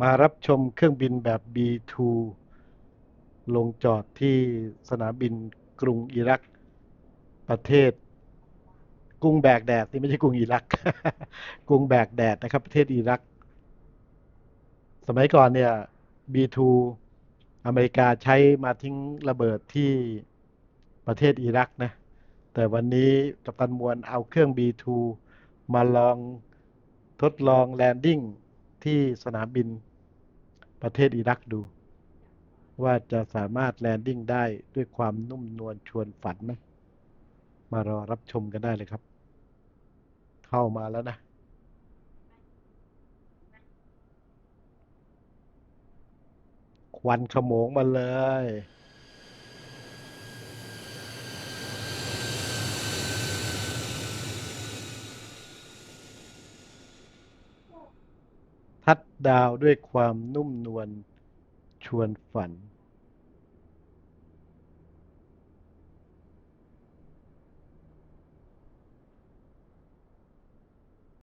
มารับชมเครื่องบินแบบ B2 ลงจอดที่สนามบินกรุงอิรัก ประเทศกรุงแบกแดดนี่ไม่ใช่กรุงอิรัก กรุงแบกแดดนะครับ ประเทศอิรัก สมัยก่อนเนี่ย B2 อเมริกาใช้มาทิ้งระเบิดที่ประเทศอิรักนะ แต่วันนี้กัปตันมวลเอาเครื่อง B2 มาลองทดลองแลนดิ้ง ที่สนามบินประเทศอิรักดู ว่าจะสามารถแลนดิ้งได้ด้วยความนุ่มนวลชวนฝันไหมมารอรับชมกันได้เลยครับ เข้ามาแล้วนะควันขโมงมาเลย ทัดดาวด้วยความนุ่มนวลชวนฝัน